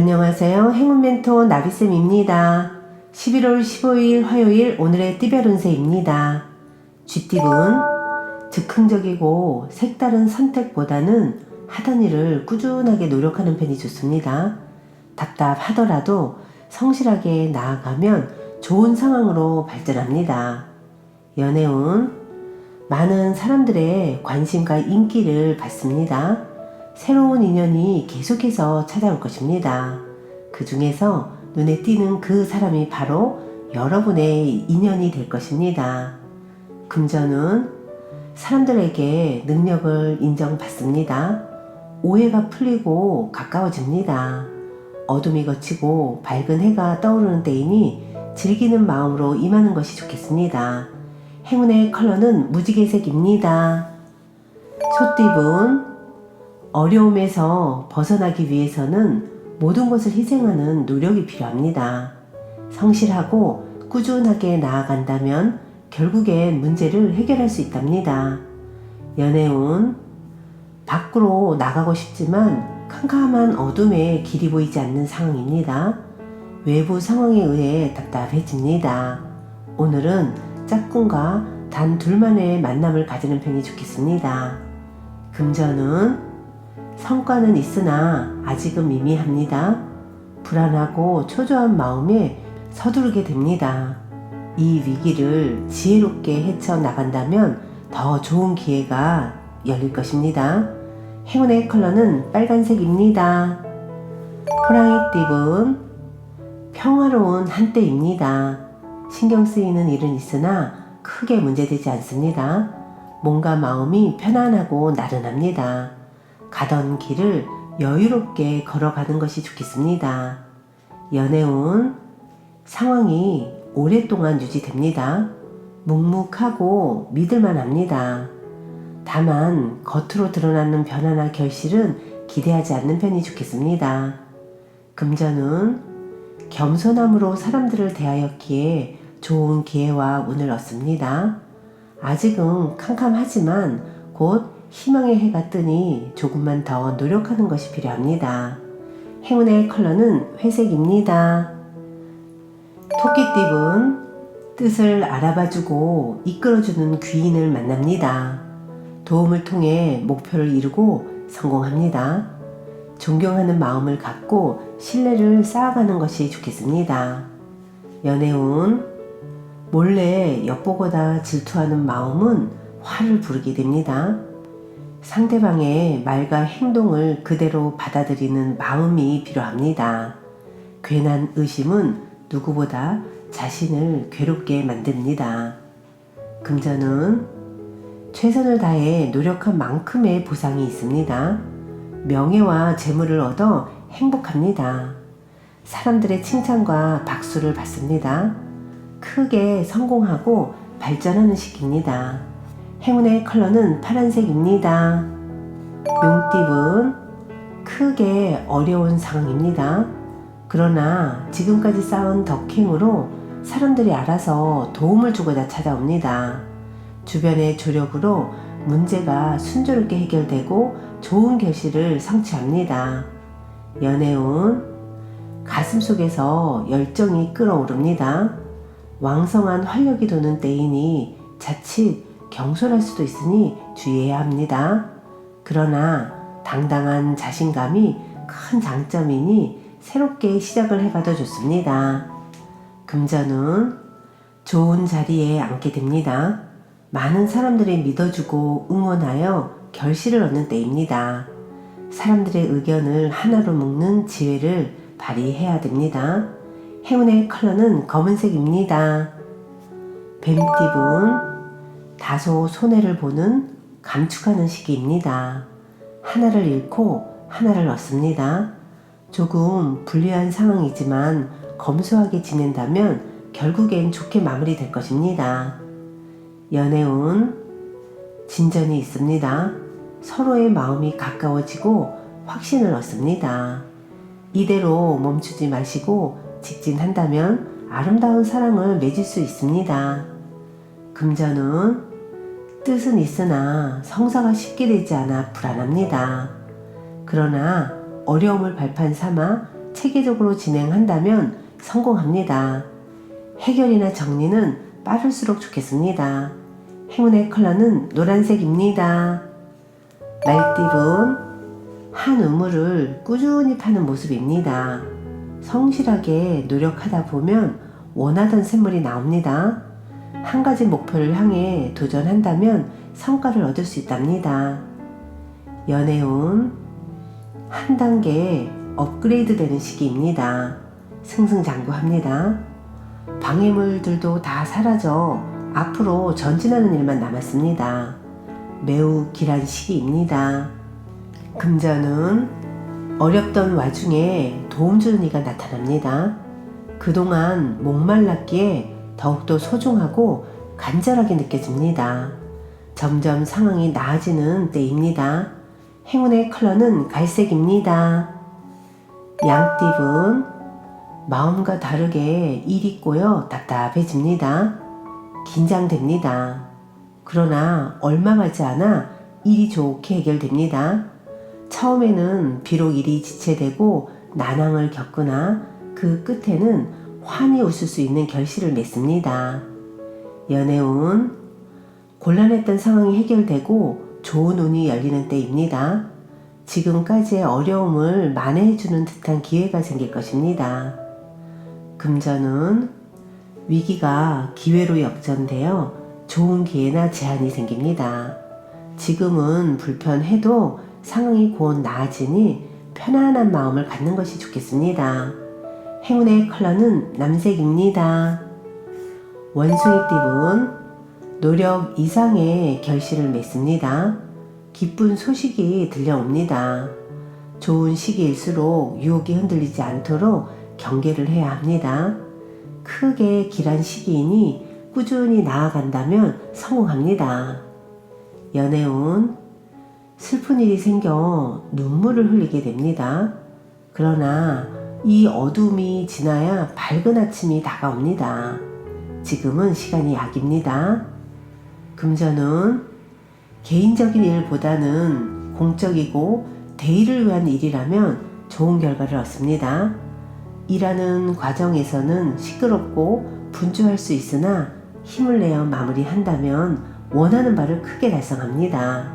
안녕하세요. 행운 멘토 나비쌤입니다. 11월 15일 화요일 오늘의 띠별 운세입니다. 쥐띠분 즉흥적이고 색다른 선택보다는 하던 일을 꾸준하게 노력하는 편이 좋습니다. 답답하더라도 성실하게 나아가면 좋은 상황으로 발전합니다. 연애운 많은 사람들의 관심과 인기를 받습니다. 새로운 인연이 계속해서 찾아올 것입니다. 그 중에서 눈에 띄는 그 사람이 바로 여러분의 인연이 될 것입니다. 금전은 사람들에게 능력을 인정받습니다. 오해가 풀리고 가까워집니다. 어둠이 걷히고 밝은 해가 떠오르는 때이니 즐기는 마음으로 임하는 것이 좋겠습니다. 행운의 컬러는 무지개색입니다. 소띠분 어려움에서 벗어나기 위해서는 모든 것을 희생하는 노력이 필요합니다. 성실하고 꾸준하게 나아간다면 결국엔 문제를 해결할 수 있답니다. 연애운 밖으로 나가고 싶지만 캄캄한 어둠에 길이 보이지 않는 상황입니다. 외부 상황에 의해 답답해집니다. 오늘은 짝꿍과 단 둘만의 만남을 가지는 편이 좋겠습니다. 금전은 성과는 있으나 아직은 미미합니다. 불안하고 초조한 마음에 서두르게 됩니다. 이 위기를 지혜롭게 헤쳐나간다면 더 좋은 기회가 열릴 것입니다. 행운의 컬러는 빨간색입니다. 호랑이 띠분 평화로운 한때입니다. 신경 쓰이는 일은 있으나 크게 문제되지 않습니다. 몸과 마음이 편안하고 나른합니다. 가던 길을 여유롭게 걸어가는 것이 좋겠습니다. 연애운 상황이 오랫동안 유지됩니다. 묵묵하고 믿을만 합니다. 다만 겉으로 드러나는 변화나 결실은 기대하지 않는 편이 좋겠습니다. 금전은 겸손함으로 사람들을 대하였기에 좋은 기회와 운을 얻습니다. 아직은 캄캄하지만 곧 희망의 해가 뜨니 조금만 더 노력하는 것이 필요합니다. 행운의 컬러는 회색입니다. 토끼띠분 뜻을 알아봐주고 이끌어주는 귀인을 만납니다. 도움을 통해 목표를 이루고 성공합니다. 존경하는 마음을 갖고 신뢰를 쌓아가는 것이 좋겠습니다. 연애운 몰래 엿보거나 질투하는 마음은 화를 부르게 됩니다. 상대방의 말과 행동을 그대로 받아들이는 마음이 필요합니다. 괜한 의심은 누구보다 자신을 괴롭게 만듭니다. 금전은 최선을 다해 노력한 만큼의 보상이 있습니다. 명예와 재물을 얻어 행복합니다. 사람들의 칭찬과 박수를 받습니다. 크게 성공하고 발전하는 시기입니다. 행운의 컬러는 파란색입니다. 용띠분 크게 어려운 상황입니다. 그러나 지금까지 쌓은 덕행으로 사람들이 알아서 도움을 주고자 찾아옵니다. 주변의 조력으로 문제가 순조롭게 해결되고 좋은 결실을 성취합니다. 연애운 가슴 속에서 열정이 끓어오릅니다. 왕성한 활력이 도는 때이니 자칫 경솔할 수도 있으니 주의해야 합니다. 그러나 당당한 자신감이 큰 장점이니 새롭게 시작을 해봐도 좋습니다. 금전은 좋은 자리에 앉게 됩니다. 많은 사람들이 믿어주고 응원하여 결실을 얻는 때입니다. 사람들의 의견을 하나로 묶는 지혜를 발휘해야 됩니다. 행운의 컬러는 검은색입니다. 뱀띠분 다소 손해를 보는 감축하는 시기입니다. 하나를 잃고 하나를 얻습니다. 조금 불리한 상황이지만 검소하게 지낸다면 결국엔 좋게 마무리될 것입니다. 연애운 진전이 있습니다. 서로의 마음이 가까워지고 확신을 얻습니다. 이대로 멈추지 마시고 직진한다면 아름다운 사랑을 맺을 수 있습니다. 금전은 뜻은 있으나 성사가 쉽게 되지 않아 불안합니다. 그러나 어려움을 발판 삼아 체계적으로 진행한다면 성공합니다. 해결이나 정리는 빠를수록 좋겠습니다. 행운의 컬러는 노란색입니다. 말띠분 한 우물을 꾸준히 파는 모습입니다. 성실하게 노력하다 보면 원하던 샘물이 나옵니다. 한 가지 목표를 향해 도전한다면 성과를 얻을 수 있답니다. 연애운 한 단계 업그레이드 되는 시기입니다. 승승장구합니다. 방해물들도 다 사라져 앞으로 전진하는 일만 남았습니다. 매우 길한 시기입니다. 금전은 어렵던 와중에 도움 주는 이가 나타납니다. 그동안 목말랐기에 더욱더 소중하고 간절하게 느껴집니다. 점점 상황이 나아지는 때입니다. 행운의 컬러는 갈색입니다. 양띠분 마음과 다르게 일이 꼬여 답답해집니다. 긴장됩니다. 그러나 얼마 가지 않아 일이 좋게 해결됩니다. 처음에는 비록 일이 지체되고 난항을 겪으나 그 끝에는 환히 웃을 수 있는 결실을 맺습니다. 연애운 곤란했던 상황이 해결되고 좋은 운이 열리는 때입니다. 지금까지의 어려움을 만회해주는 듯한 기회가 생길 것입니다. 금전은 위기가 기회로 역전되어 좋은 기회나 제한이 생깁니다. 지금은 불편해도 상황이 곧 나아지니 편안한 마음을 갖는 것이 좋겠습니다. 행운의 컬러는 남색입니다. 원숭이 띠분 노력 이상의 결실을 맺습니다. 기쁜 소식이 들려옵니다. 좋은 시기일수록 유혹이 흔들리지 않도록 경계를 해야 합니다. 크게 길한 시기이니 꾸준히 나아간다면 성공합니다. 연애운 슬픈 일이 생겨 눈물을 흘리게 됩니다. 그러나 이 어둠이 지나야 밝은 아침이 다가옵니다. 지금은 시간이 약입니다. 금전은 개인적인 일보다는 공적이고 대의를 위한 일이라면 좋은 결과를 얻습니다. 일하는 과정에서는 시끄럽고 분주할 수 있으나 힘을 내어 마무리한다면 원하는 바를 크게 달성합니다.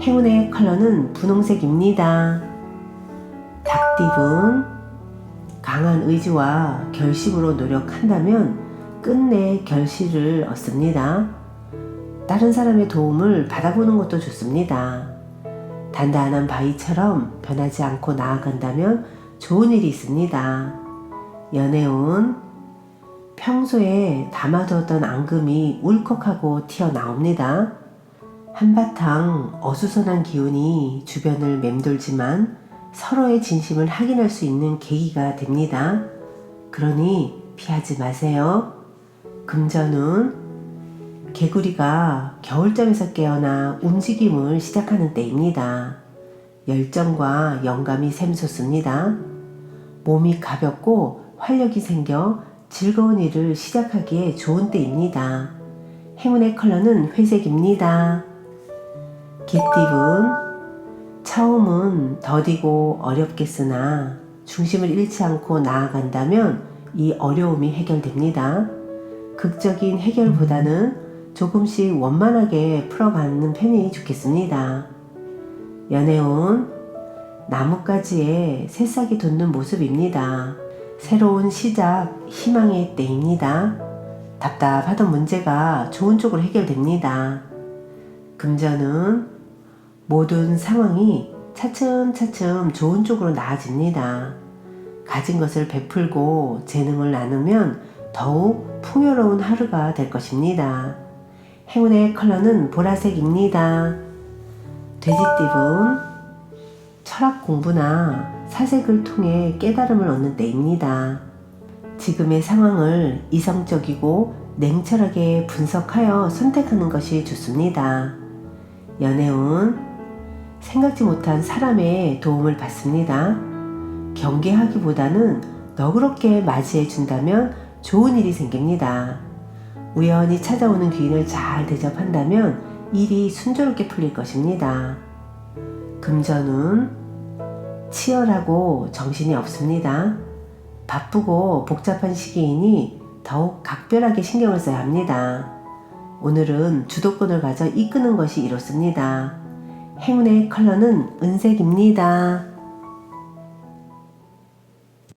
행운의 컬러는 분홍색입니다. 닭띠분 강한 의지와 결심으로 노력한다면 끝내 결실을 얻습니다. 다른 사람의 도움을 받아보는 것도 좋습니다. 단단한 바위처럼 변하지 않고 나아간다면 좋은 일이 있습니다. 연애운 평소에 담아두었던 앙금이 울컥하고 튀어나옵니다. 한바탕 어수선한 기운이 주변을 맴돌지만 서로의 진심을 확인할 수 있는 계기가 됩니다. 그러니 피하지 마세요. 금전운 개구리가 겨울잠에서 깨어나 움직임을 시작하는 때입니다. 열정과 영감이 샘솟습니다. 몸이 가볍고 활력이 생겨 즐거운 일을 시작하기에 좋은 때입니다. 행운의 컬러는 회색입니다. 개띠분 처음은 더디고 어렵겠으나 중심을 잃지 않고 나아간다면 이 어려움이 해결됩니다. 극적인 해결보다는 조금씩 원만하게 풀어가는 편이 좋겠습니다. 연애운 나뭇가지에 새싹이 돋는 모습입니다. 새로운 시작, 희망의 때입니다. 답답하던 문제가 좋은 쪽으로 해결됩니다. 금전은 모든 상황이 차츰차츰 좋은 쪽으로 나아집니다. 가진 것을 베풀고 재능을 나누면 더욱 풍요로운 하루가 될 것입니다. 행운의 컬러는 보라색입니다. 돼지띠분 철학 공부나 사색을 통해 깨달음을 얻는 때입니다. 지금의 상황을 이성적이고 냉철하게 분석하여 선택하는 것이 좋습니다. 연애운 생각지 못한 사람의 도움을 받습니다. 경계하기보다는 너그럽게 맞이해 준다면 좋은 일이 생깁니다. 우연히 찾아오는 귀인을 잘 대접한다면 일이 순조롭게 풀릴 것입니다. 금전운 치열하고 정신이 없습니다. 바쁘고 복잡한 시기이니 더욱 각별하게 신경을 써야 합니다. 오늘은 주도권을 가져 이끄는 것이 이렇습니다. 행운의 컬러는 은색입니다.